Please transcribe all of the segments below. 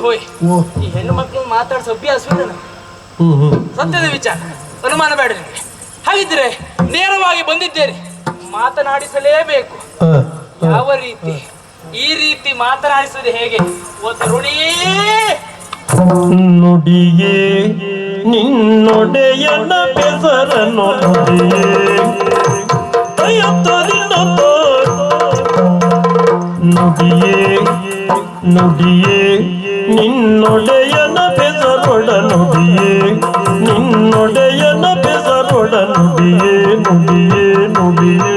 ಹೋಯ್. ಈ ಹೆಣ್ಣು ಮಕ್ಕಳು ಮಾತಾಡ್ಸೋ ಅಭ್ಯಾಸ. ಸತ್ಯದ ವಿಚಾರ. ಅನುಮಾನ ಬೇಡ ನಿಮಗೆ. ಹಾಗಿದ್ರೆ ನೇರವಾಗಿ ಬಂದಿದ್ದೇನೆ. ಮಾತನಾಡಿಸಲೇಬೇಕು. ಯಾವ ರೀತಿ? ಈ ರೀತಿ ಮಾತನಾಡಿಸೋದು ಹೇಗೆ? ನುಡಿಯೇ ನಿನ್ನೊಡೆಯನ ಅಯ್ಯತ್ತಲಿನತ್ತ. ನುಡಿಯೇ ನುಡಿಯೇ. ನಿನ್ನೊಡೆಯನ ಬೆಸರೊಡ ನುಡಿಯೇ ನಿನ್ನೊಡೆಯನ ಬೆಸರೊಡ ನುಡಿಯೇ ನುಡಿಯೇ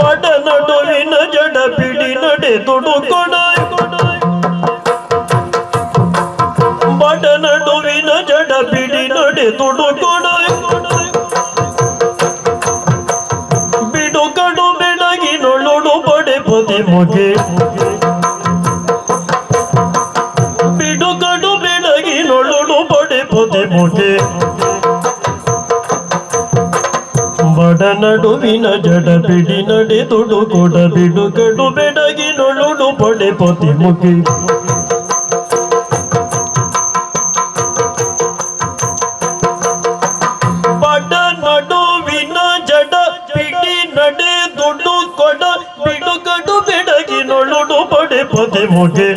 ಬಡ ನಡುವಿನ ಜಡ ಬಿಡಿ ನಡೆ ದುಡುಕೊಡ ಬಡ ನಡುವಿನ ಜಡ ಬಿಡಿ ನಡೆ ದುಡುಕೊಡ ಮೊಗೆ ಬಿಡುಗಡು ಬೆಳಗಿನೊಳು ಬಡೆ ಪೊದೆ ಮೊಗೆ ಬಡ ನಡುವಿನ ಜಡ ಬಿಡಿ ನಡೆ ದುಡು ಕೊಡ ಬಿಡುಗಡು ಬೆಡಗಿ ನೊಳುಡು ಪಡೆ ಪೊತಿ ಮುಖಿ ಪಡೆ ಪೊದೆ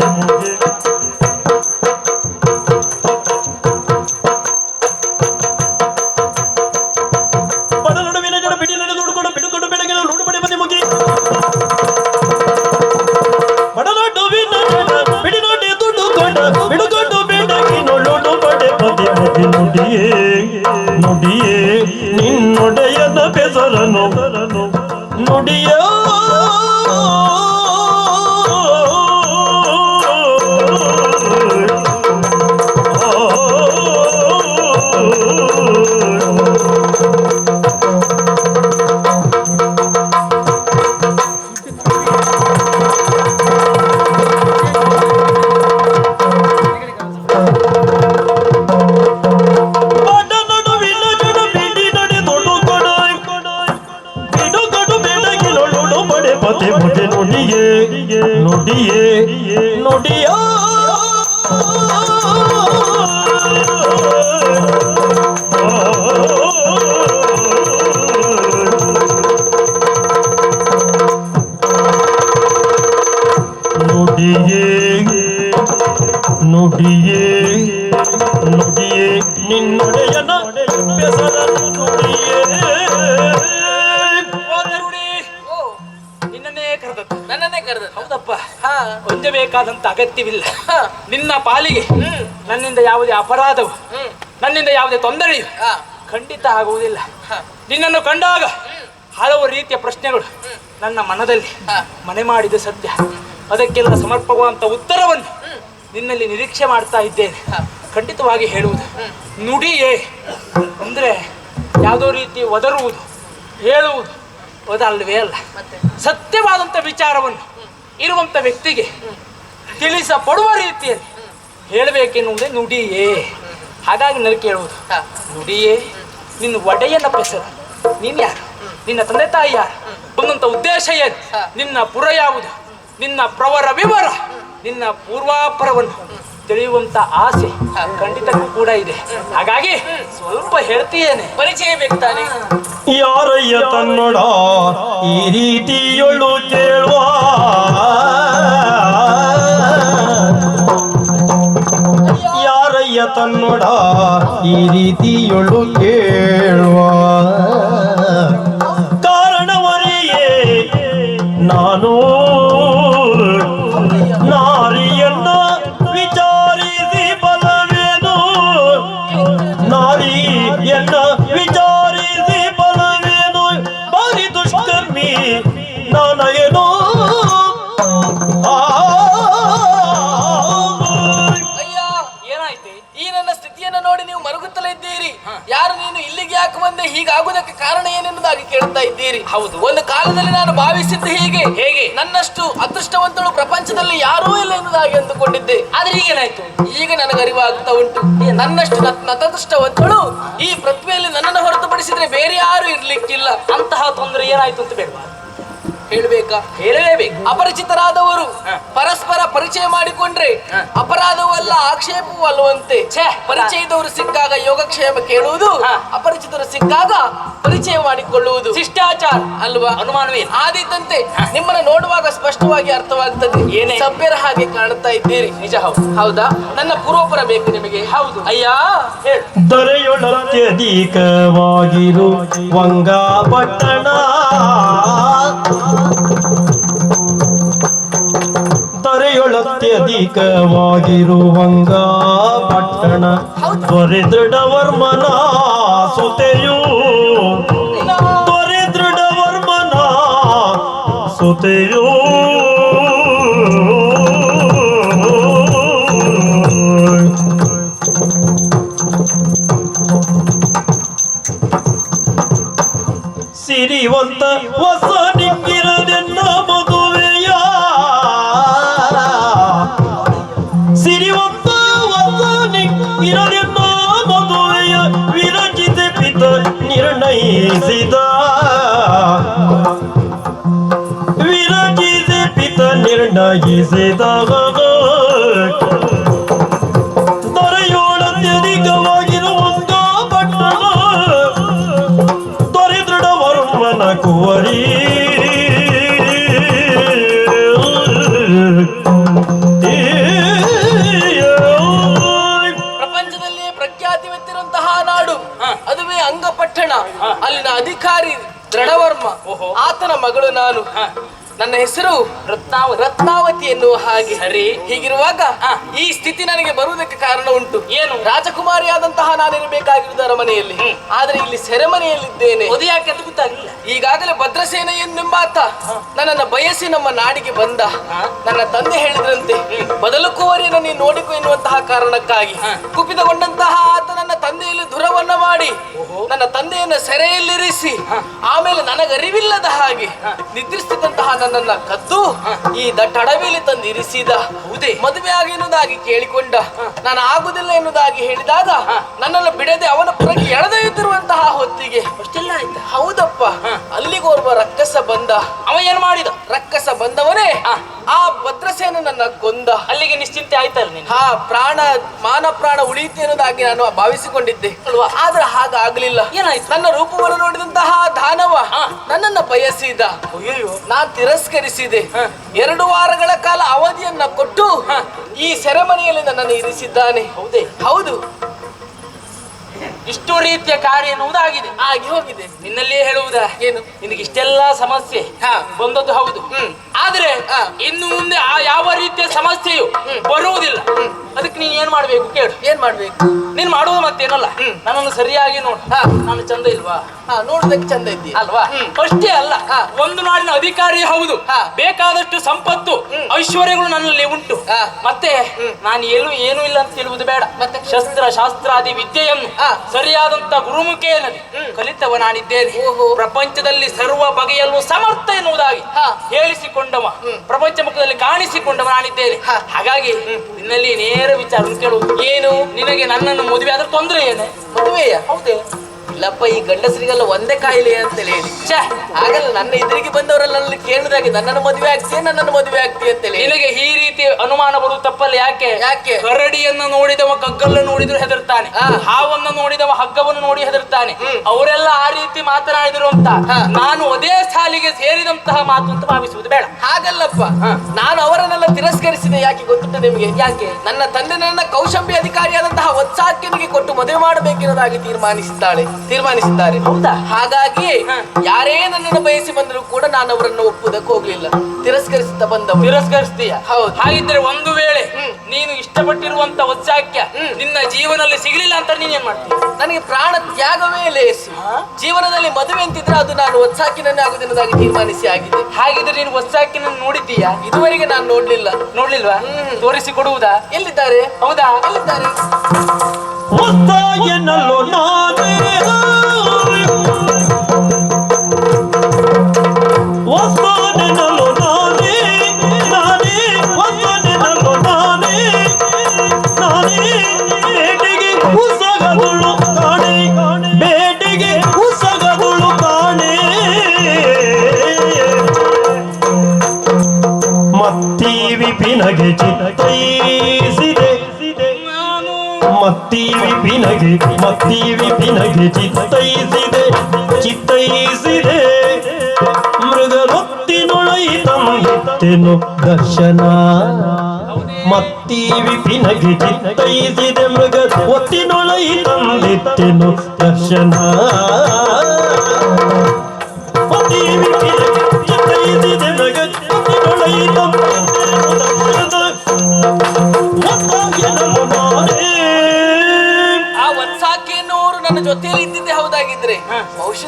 ಹೊಂದಬೇಕಾದಂತ ಅಗತ್ಯವಿಲ್ಲ. ನಿನ್ನ ಪಾಲಿಗೆ ನನ್ನಿಂದ ಯಾವುದೇ ಅಪರಾಧವು ನನ್ನಿಂದ ಯಾವುದೇ ತೊಂದರೆಯು ಖಂಡಿತ ಆಗುವುದಿಲ್ಲ. ನಿನ್ನನ್ನು ಕಂಡಾಗ ಹಲವು ರೀತಿಯ ಪ್ರಶ್ನೆಗಳು ನನ್ನ ಮನದಲ್ಲಿ ಮನೆ ಮಾಡಿದ ಸತ್ಯ ಅದಕ್ಕೆಲ್ಲ ಸಮರ್ಪಕವಾದಂಥ ಉತ್ತರವನ್ನು ನಿನ್ನಲ್ಲಿ ನಿರೀಕ್ಷೆ ಮಾಡ್ತಾ ಇದ್ದೇನೆ. ಖಂಡಿತವಾಗಿ ಹೇಳುವುದು. ನುಡಿಯೇ ಅಂದ್ರೆ ಯಾವುದೋ ರೀತಿ ಒದರುವುದು ಹೇಳುವುದು ಅದಲ್ವೇ ಅಲ್ಲ. ಸತ್ಯವಾದಂಥ ವಿಚಾರವನ್ನು ಇರುವಂಥ ವ್ಯಕ್ತಿಗೆ ತಿಳಿಸಪಡುವ ರೀತಿಯಲ್ಲಿ ಹೇಳಬೇಕೆನ್ನುವುದೇ ನುಡಿಯೇ. ಹಾಗಾಗಿ ನನಗೆ ಕೇಳುವುದು. ನುಡಿಯೇ ನಿನ್ನ ಒಡೆಯನ ಹೆಸರು ನೀನು ಯಾರು? ನಿನ್ನ ತಂದೆ ತಾಯಿ ಯಾರು? ಬಂದಂಥ ಉದ್ದೇಶ ಏನು. ನಿನ್ನ ಪುರ ಯಾವುದು? ನಿನ್ನ ಪ್ರವರ ವಿವರ? ನಿನ್ನ ಪೂರ್ವಾಪರವನ್ನು ತಿಳಿಯುವಂತ ಆಸೆ ಖಂಡಿತಕ್ಕೂ ಕೂಡ ಇದೆ. ಹಾಗಾಗಿ ಸ್ವಲ್ಪ ಹೇಳ್ತೀಯೇನೆ. ಪರಿಚಯ ಬೇಕಾನೆ ಯಾರಯ್ಯ ತನ್ನೊಡ ಈ ರೀತಿಯೊಳು ಕೇಳುವ ಯಾರಯ್ಯ ಈ ರೀತಿಯೊಳು ಕೇಳುವ. ಏನಾಯ್ತು ಈ ನನ್ನ ಸ್ಥಿತಿಯನ್ನು ನೋಡಿ ನೀವು ಮರುಗುತ್ತಲೇ ಇದ್ದೀರಿ. ಯಾರು ನೀನು ಇಲ್ಲಿಗೆ ಯಾಕೆ ಬಂದೆ? ಹೀಗಾಗುವುದಕ್ಕೆ ಕಾರಣ ಏನೆನ್ನುವುದಾಗಿ ಕೇಳ್ತಾ ಇದ್ದೀರಿ. ಹೌದು. ಒಂದು ಕಾಲದಲ್ಲಿ ನಾನು ಭಾವಿಸಿದ್ದು ಹೀಗೆ. ಹೇಗೆ? ನನ್ನಷ್ಟು ಅದೃಷ್ಟವಂತಳು ಪ್ರಪಂಚದಲ್ಲಿ ಯಾರೂ ಇಲ್ಲ ಎನ್ನುವುದಾಗಿ ಅಂದುಕೊಂಡಿದ್ದೆ. ಆದ್ರೆ ಈಗೇನಾಯ್ತು? ಈಗ ನನಗೆ ಅರಿವಾಗ್ತಾ ಉಂಟು. ನನ್ನಷ್ಟು ನತ್- ನತದೃಷ್ಟವಂತಳು ಈ ಪೃಥ್ವಿಯಲ್ಲಿ ನನ್ನನ್ನು ಹೊರತುಪಡಿಸಿದ್ರೆ ಬೇರೆ ಯಾರು ಇರ್ಲಿಕ್ಕಿಲ್ಲ. ಅಂತಹ ತೊಂದರೆ ಏನಾಯ್ತು ಅಂತ ಬೇಡ. ಹೇಳ್ಬೇಕಾ? ಹೇಳಲೇಬೇಕು. ಅಪರಿಚಿತರಾದವರು ಪರಸ್ಪರ ಪರಿಚಯ ಮಾಡಿಕೊಂಡ್ರೆ. ಅಪರಾಧವೂ ಅಲ್ಲ ಆಕ್ಷೇಪವೂ ಅಲ್ಲವಂತೆ ಛೇ. ಪರಿಚಯದವರು ಸಿಕ್ಕಾಗ ಯೋಗಕ್ಷೇಮ ಕೇಳುವುದು. ಅಪರಿಚಿತರು ಸಿಕ್ಕಾಗ ಪರಿಚಯ ಮಾಡಿಕೊಳ್ಳುವುದು. ಶಿಷ್ಟಾಚಾರ. ಅಲ್ವಾ? ಅನುಮಾನವೇ ಆದಿದ್ದಂತೆ ನಿಮ್ಮನ್ನ ನೋಡುವಾಗ ಸ್ಪಷ್ಟವಾಗಿ ಅರ್ಥವಾಗ್ತದೆ. ಏನೇ? ಸಭ್ಯರ ಹಾಗೆ ಕಾಣುತ್ತಾ ಇದ್ದೀರಿ. ನಿಜ ಹೌದು. ಹೌದಾ? ನನ್ನ ಪೂರ್ವಪರ ಬೇಕು ನಿಮಗೆ. ಹೌದು. ಅಯ್ಯ ದೊರೆಯೊಳತ್ಯಧಿಕವಾಗಿರು ವಂಗಾಪಟ್ಟಣ. ದೊರೆಯೊಳತ್ಯಧಿಕವಾಗಿರು ವಂಗಾಪಟ್ಟಣ ಪಟ್ಟಣ. ದೃಢವರ್ಮನ ಸುತೆಯು. ದೊರೆ ದೃಢವರ್ಮನ ಸುತೆಯು. ನಿರ್ಣಯಿಸಿದ ವಿರಚಿತ ಪಿತ ನಿರ್ಣಯಿಸಿದ ಮಗಳು ನಾನು ಹ. ನನ್ನ ಹೆಸರು ರತ್ನಾವ ರತ್ನಾವತಿ ಎನ್ನುವ ಹಾಗೆ. ಸರಿ. ಹೀಗಿರುವಾಗ ಈ ಸ್ಥಿತಿ ನನಗೆ ಬರುವುದಕ್ಕೆ ಕಾರಣ ಉಂಟು. ಏನು? ರಾಜಕುಮಾರಿ ಆದಂತಹ ನಾನಿರಬೇಕಾಗಿರುವುದು ಅರಮನೆಯಲ್ಲಿ. ಆದ್ರೆ ಇಲ್ಲಿ ಸೆರೆಮನೆಯಲ್ಲಿದ್ದೇನೆ. ಯಾಕೆ ಅಂತ ಗೊತ್ತಾಗಿಲ್ಲ ಈಗಾಗಲೇ ಭದ್ರಸೇನ ಎಂದೆಂಬಾತ ನನ್ನನ್ನು ಬಯಸಿ ನಮ್ಮ ನಾಡಿಗೆ ಬಂದ. ನನ್ನ ತಂದೆ ಹೇಳಿದ್ರಂತೆ ಬದಲುಕುವರಿಯನ್ನು ನೀನು ನೋಡಿಕೊ ಎನ್ನುವಂತಹ ಕಾರಣಕ್ಕಾಗಿ. ಕುಪಿತಗೊಂಡಂತಹ ಆತ ನನ್ನ ತಂದೆಯಲ್ಲಿ ದುರವನ್ನ ಮಾಡಿ ನನ್ನ ತಂದೆಯನ್ನು ಸೆರೆಯಲ್ಲಿರಿಸಿ ಆಮೇಲೆ ನನಗರಿವಿಲ್ಲದ ಹಾಗೆ ನಿದ್ರಿಸುತ್ತಿದ್ದಂತಹ ನನ್ನನ್ನ ಕದ್ದು ಈ ದಟ್ಟ ತಂದಿರಿಸಿದ ತಂದು ಇರಿಸಿದ ಹೌದೇ? ಮದುವೆ ಆಗಿ ಎನ್ನುವುದಾಗಿ ಕೇಳಿಕೊಂಡ. ನಾನು ಆಗುದಿಲ್ಲ ಎನ್ನುವುದಾಗಿ ಹೇಳಿದಾಗ ನನ್ನನ್ನು ಬಿಡದೆ ಅವನ ಪುರಕ್ಕೆ ಎಳೆದೊಯ್ಯುತ್ತಿರುವಂತಹ ಹೊತ್ತಿಗೆ ಅಷ್ಟೆಲ್ಲ ಆಯ್ತು? ಹೌದಪ್ಪ. ಅಲ್ಲಿಗೋರ್ವ ರಕ್ಕಸ ಬಂದ. ಅವ ಏನ್ ಮಾಡಿದ? ರಕ್ಕಸ ಬಂದವನೇ. ಆ ಭದ್ರಸೇನ ನನ್ನ ಕೊಂದ ಅಲ್ಲಿಗೆ ನಿಶ್ಚಿಂತೆ ಆಯ್ತಲ್ಲ ನೀನು ಹಾ ಪ್ರಾಣ ಮಾನ ಪ್ರಾಣ ಉಳಿಯುತ್ತೆ ಅನ್ನೋದಾಗಿ ನಾನು ಭಾವಿಸಿಕೊಂಡಿದ್ದೆ ಅಲ್ವಾ? ಆದ್ರೆ ಹಾಗಾಗ್ಲಿಲ್ಲ ಏನಾಯ್ತು? ನನ್ನ ರೂಪವನ್ನು ನೋಡಿದಂತಹ ದಾನವ. ನನ್ನನ್ನ ಬಯಸಿದ ಅಯ್ಯಯ್ಯೋ ನಾನ್ ತಿರಸ್ಕರಿಸಿದೆ. ಎರಡು ವಾರಗಳ ಕಾಲ ಅವಧಿಯನ್ನ ಕೊಟ್ಟು. ಈ ಸೆರೆಮನೆಯಲ್ಲಿ ನನ್ನನ್ನು ಇರಿಸಿದ್ದಾನೆ ಹೌದೇ ಹೌದು ಇಷ್ಟು ರೀತಿಯ ಕಾರ್ಯ ಎನ್ನುವುದಾಗಿದೆ ಆಗಿ ಹೋಗಿದೆ ನಿನ್ನಲ್ಲಿಯೇ ಹೇಳುವುದಾ ಏನು ನಿನಗೆ ಇಷ್ಟೆಲ್ಲ ಸಮಸ್ಯೆ. ಬಂದದ್ದು ಹೌದು. ಆದ್ರೆ. ಇನ್ನು ಮುಂದೆ ಆ ಯಾವ ರೀತಿಯ ಸಮಸ್ಯೆಯು ಬರುವುದಿಲ್ಲ ಅದಕ್ಕೆ ನೀನ್ ಏನ್ ಮಾಡ್ಬೇಕು ಕೇಳು ಏನ್ ಮಾಡ್ಬೇಕು ನೀನ್ ಮಾಡುವುದು ಮತ್ತೇನಲ್ಲ. ನನ್ನನ್ನು ಸರಿಯಾಗಿ ನೋಡು. ನಾನು ಚಂದ ಇಲ್ವಾ ನೋಡ್ಬೇಕು ನೋಡುದಕ್ಕೆ ಚಂದ ಇದ್ದಿ ಅಲ್ವಾ ಅಷ್ಟೇ ಅಲ್ಲ. ಒಂದು ನಾಡಿನ ಅಧಿಕಾರಿ ಹೌದು. ಬೇಕಾದಷ್ಟು ಸಂಪತ್ತು ಐಶ್ವರ್ಯಗಳು ನನ್ನಲ್ಲಿ ಉಂಟು. ಮತ್ತೆ. ನಾನು ಏನು ಏನು ಇಲ್ಲ ಅಂತ ಹೇಳುವುದು ಬೇಡ ಮತ್ತೆ? ಶಸ್ತ್ರ ಶಾಸ್ತ್ರಾದಿ ವಿದ್ಯೆಯನ್ನು. ಸರಿಯಾದಂತ ಗುರುಮುಖೇನಲ್ಲಿ ಹ್ಮ್. ಕಲಿತವ ನಾನಿದ್ದೇನೆ. ಪ್ರಪಂಚದಲ್ಲಿ ಸರ್ವ ಬಗೆಯಲ್ಲೂ ಸಮರ್ಥ ಎನ್ನುವುದಾಗಿ ಹೇಳಿಸಿಕೊಂಡವ. ಪ್ರಪಂಚ ಮುಖದಲ್ಲಿ ಕಾಣಿಸಿಕೊಂಡವ ನಾನಿದ್ದೇನೆ ಹಾಗಾಗಿ ನಿನ್ನಲ್ಲಿ ನೇರ ವಿಚಾರ ಕೇಳುವುದು ಏನು? ನಿನಗೆ ನನ್ನನ್ನು ಮದುವೆ ಆದ್ರೆ ತೊಂದರೆ ಏನು? ಮದುವೆಯ? ಹೌದೇ. ಇಲ್ಲಪ್ಪ ಈ ಗಂಡಸರಿಗೆಲ್ಲ ಒಂದೇ ಕಾಯಿಲೆ ಅಂತ ಹೇಳಿ ಛೇ ಆಗಲ್ಲ ನನ್ನ ಎದುರಿಗೆ ಬಂದವರೆಲ್ಲ ನನ್ನ ಕೇಳಿದಾಗೆ ನನ್ನನ್ನು ಮದುವೆ ಆಗ್ತೀಯ ನನ್ನನ್ನು ಮದುವೆ ಆಗ್ತೀಯ ಅಂತೇಳಿ. ನಿನಗೆ ಈ ರೀತಿ ಅನುಮಾನ ಬರುವುದು ತಪ್ಪಲ್ಲ ಯಾಕೆ? ಯಾಕೆ? ಕರಡಿಯನ್ನು ನೋಡಿದವ ಕಗ್ಗಲ್ಲ ನೋಡಿದ್ರು ಹೆದರ್ತಾನೆ. ಹಾವನ್ನು ನೋಡಿದವ ಹಗ್ಗವನ್ನು ನೋಡಿ ಹೆದರ್ತಾನೆ. ಅವರೆಲ್ಲ ಆ ರೀತಿ ಮಾತನಾಡಿದ್ರು ಅಂತ. ನಾನು ಅದೇ ಸಾಲಿಗೆ ಸೇರಿದಂತಹ ಮಾತು ಅಂತ ಭಾವಿಸುವುದು ಬೇಡ. ಹಾಗಲ್ಲಪ್ಪ. ನಾನು ಅವರನ್ನೆಲ್ಲ ತಿರಸ್ಕರಿಸಿದೆ ಯಾಕೆ ಗೊತ್ತಿತ್ತು ನಿಮಗೆ? ಯಾಕೆ? ನನ್ನ ತಂದೆ ನನ್ನ ಕೌಶಂಬಿ ಅಧಿಕಾರಿಯಾದಂತಹ ವತ್ಸಾಕ್ಯನಿಗೆ ಕೊಟ್ಟು ಮದುವೆ ಮಾಡಬೇಕಿರೋದಾಗಿ ತೀರ್ಮಾನಿಸಿದ್ದಾಳೆ. ತೀರ್ಮಾನಿಸಿದ್ದಾರೆ. ಹೌದಾ? ಹಾಗಾಗಿ ಯಾರೇ ನನ್ನನ್ನು ಬಯಸಿ ಬಂದರೂ ಕೂಡ ನಾನು ಅವರನ್ನು ಒಪ್ಪುವುದಕ್ಕೆ ಹೋಗ್ಲಿಲ್ಲ. ತಿರಸ್ಕರಿಸುತ್ತಾ ಬಂದ ತಿರಸ್ಕರಿಸ್ತೀಯ? ಹೌದು. ಹಾಗಿದ್ರೆ ಒಂದು ವೇಳೆ. ನೀನು ಇಷ್ಟಪಟ್ಟಿರುವಂತ ಉತ್ಸಾಹಕ್ಕೆ. ನಿನ್ನ ಜೀವನದಲ್ಲಿ ಸಿಗಲಿಲ್ಲ ಅಂತ ನೀನ್ ಏನ್ ಮಾಡ್ತೀಯ? ನನಗೆ ಪ್ರಾಣ ತ್ಯಾಗವೇ ಲೇಸು ಜೀವನದಲ್ಲಿ ಮದುವೆ ಅಂತಿದ್ರೆ ಅದು ನಾನು ಒತ್ಸಾಕಿನನ್ನೇ ಆಗುದಿನದಾಗಿ ತೀರ್ಮಾನಿಸಿ ಆಗಿದೆ. ಹಾಗಿದ್ರೆ ನೀನು ಒತ್ಸಾಕಿನ ನೋಡಿದ್ದೀಯಾ? ಇದುವರೆಗೆ ನಾನು ನೋಡ್ಲಿಲ್ಲ. ನೋಡ್ಲಿಲ್ವಾ? ಹ್ಮ್. ತೋರಿಸಿ ಕೊಡುವುದಾ ಎಲ್ಲಿದ್ದಾರೆ? ಹೌದಾ? ಎಲ್ಲಿದ್ದಾರೆ? ಹೊಸ ಎನ್ನಲು ನಾನೇ ವಿಪಿನಗೆ ಮತ್ತೀವಿ ನಿನಗೆ ಚಿತ್ತೈಸಿದೆ ಚಿತ್ತೈಸಿದೆ. ಮೃಗರೊತ್ತಿನೊಳೈತಂತೆನು ದರ್ಶನ. ಮತ್ತೀವಿ ವಿಪಿನಗೆ ಚಿತ್ತೈಸಿದೆ ಮೃಗ ಒತ್ತಿನೊಳೈತಂದಿತ್ತೆನು ದರ್ಶನ.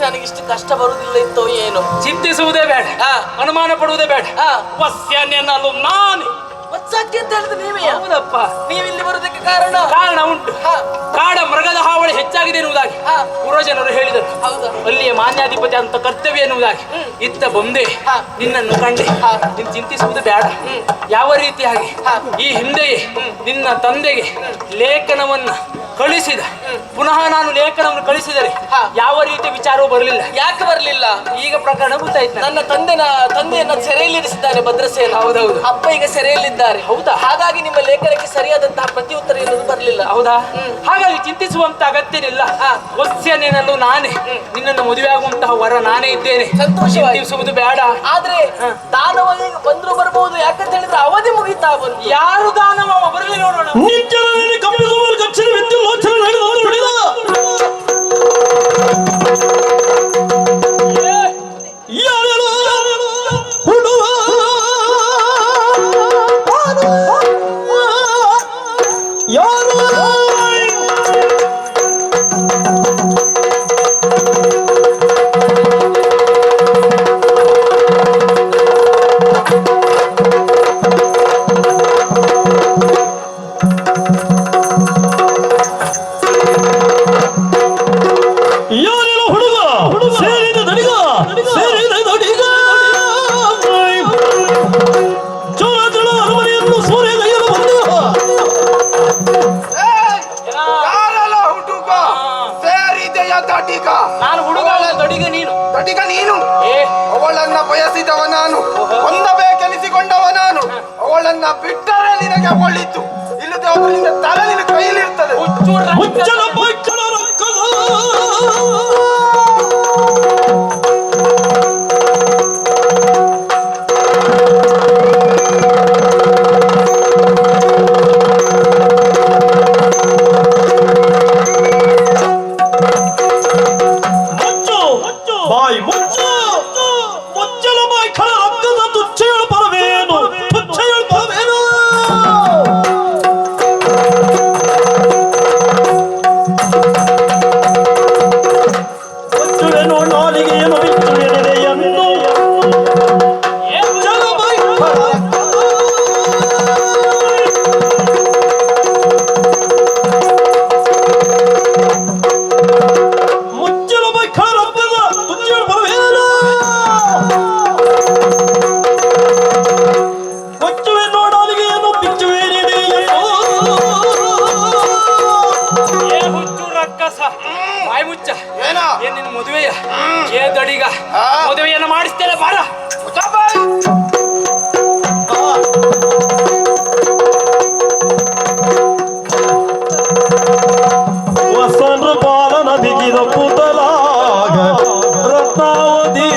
ನನಗಿಷ್ಟು ಕಷ್ಟ ಬರುವುದಿಲ್ಲ ಇತ್ತೋ ಏನು. ಚಿಂತಿಸುವುದೇ ಬೇಡ. ಅನುಮಾನ ಪಡುವುದೇ ಬೇಡ. ವಸ್ಯನೆನ್ನಲು ನಾನು. ವತ್ಸಾಕಿ ಅಂತ ಹೇಳಿದ್ರೆ ನೀವೇ ಹೌದಪ್ಪ. ಇಲ್ಲಿ ಬರುವುದಕ್ಕೆ ಕಾರಣ? ಕಾರಣ ಉಂಟು. ಹಾ. ಕಾಡ ಮೃಗದ ಹಾವಳಿ ಹೆಚ್ಚಾಗಿದೆ ಎನ್ನುವುದಾಗಿ ಪೂರ್ವಜನರು ಪುರಜನರು ಹೇಳಿದರು. ಹೌದು. ಅಲ್ಲಿಯ ಮಾನ್ಯಾಧಿಪತಿ ಅಂತ ಕರ್ತವ್ಯ ಎನ್ನುವುದಾಗಿ. ಇತ್ತ ಬಂದೆ ನಿನ್ನನ್ನು ಕಂಡೆ. ನೀನು ಚಿಂತಿಸುವುದು ಬೇಡ. ಯಾವ ರೀತಿಯಾಗಿ? ಈ ಹಿಂದೆಯೇ ನಿನ್ನ ತಂದೆಗೆ ಲೇಖನವನ್ನ ಕಳಿಸಿದ. ಪುನಃ ನಾನು ಲೇಖನವನ್ನು ಕಳಿಸಿದರೆ. ಯಾವ ರೀತಿ ವಿಚಾರವೂ ಬರಲಿಲ್ಲ. ಯಾಕೆ ಬರಲಿಲ್ಲ? ಈಗ ಪ್ರಕರಣ ಗೊತ್ತಾಯ್ತು. ನನ್ನ ತಂದೆನ ತಂದೆಯನ್ನ ಸೆರೆಯಲ್ಲಿರಿಸಿದ್ದಾನೆ ಭದ್ರಸೇನ. ಹೌದೌದು. ಅಪ್ಪ ಈಗ ಸೆರೆಯಲ್ಲಿದ್ದಾರೆ. ಹೌದಾ? ಹಾಗಾಗಿ ನಿಮ್ಮ ಲೇಖನಕ್ಕೆ ಸರಿಯಾದಂತಹ ಪ್ರತಿಯುತ್ತರ ಎನ್ನುವುದು ಬರಲಿಲ್ಲ. ಹೌದಾ? ಹಾಗಾಗಿ ಚಿಂತಿಸುವಂತ ಅಗತ್ಯವಿಲ್ಲ. ವತ್ಸ್ಯನೆನಲು ನಾನೇ. ನಿನ್ನನ್ನು ಮದುವೆ ಆಗುವಂತಹ ವರ ನಾನೇ ಇದ್ದೇನೆ. ಸಂತೋಷ ಚಿಂತಿಸುವುದು ಬೇಡ. ಆದ್ರೆ ಹ. ದಾನವ ಈಗ ಬಂದ್ರು ಬರಬಹುದು ಯಾಕಂತ ಹೇಳಿದ್ರೆ ಅವಧಿ ಮುಗಿತಾ ಬಂದು ಯಾರು ದಾನವ ಬರಲಿ ನೋಡೋಣ. ಲೋಚನ ನಡೆದು ನುಡಿದ. ಬಿಟ್ಟರೆ ಇಲ್ಲದ ಹೋದ್ರೆ ತಲೆ ನಿನ್ನ ಹುಚ್ಚು ರಕ್ತ- ಮುಚ್ಚಲ ಬೈಕಳ ರಕ್ಕದ ಮದುವೆಯನ್ನು ಮಾಡಿಸ್ತೇನೆ ಬಾರ. ವಸಂತ ಬಾಲನ ಬಿಗಿದ ಪುತಲಾಗ ರತ್ನಾವತಿ.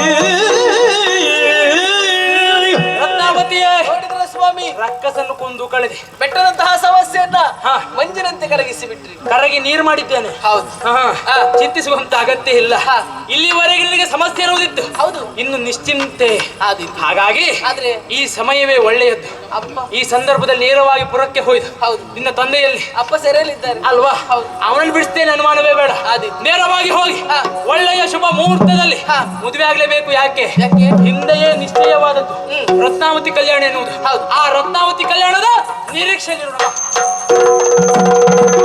ರತ್ನಾವತಿಯೇ. ನೋಡಿದ್ರ ಸ್ವಾಮಿ ರಕ್ಕಸನ್ನು ಕೊಂದು ಕಳೆದೆ. ಕರಗಿಸಿ ಬಿಟ್ರಿ ಕರಗಿ ನೀರು ಮಾಡಿದ್ದೇನೆ. ಹೌದು. ಚಿಂತಿಸುವಂತ ಅಗತ್ಯ ಇಲ್ಲ. ಇಲ್ಲಿವರೆಗೆ ನಿನಗೆ ಸಮಸ್ಯೆ ಇರುವುದಿತ್ತು. ಹೌದು. ಇನ್ನು ನಿಶ್ಚಿಂತೆ. ಹಾಗಾಗಿ ಆದ್ರೆ ಈ ಸಮಯವೇ ಒಳ್ಳೆಯದು ಅಪ್ಪ. ಈ ಸಂದರ್ಭದಲ್ಲಿ ನೇರವಾಗಿ ಪುರಕ್ಕೆ ಹೋಯ್ತು ಹೌದು. ನಿನ್ನ ತಂದೆಯಲ್ಲಿ. ಅಪ್ಪ ಸೆರೆಯಲ್ಲಿದ್ದಾರೆ. ಅಲ್ವಾ? ಹೌದು. ಅವನನ್ನು ಬಿಡಿಸ್ತೇನೆ ಅನುಮಾನವೇ ಬೇಡ. ನೇರವಾಗಿ ಹೋಗಿ. ಒಳ್ಳೆಯ ಶುಭ ಮುಹೂರ್ತದಲ್ಲಿ. ಮದುವೆ ಆಗ್ಲೇಬೇಕು ಯಾಕೆ? ಹಿಂದೆಯೇ ನಿಶ್ಚಯವಾದದ್ದು. ರತ್ನಾವತಿ ಕಲ್ಯಾಣ ಎನ್ನುವುದು. ಹೌದು. ಆ ರತ್ನಾವತಿ ಕಲ್ಯಾಣದ ನಿರೀಕ್ಷೆ Música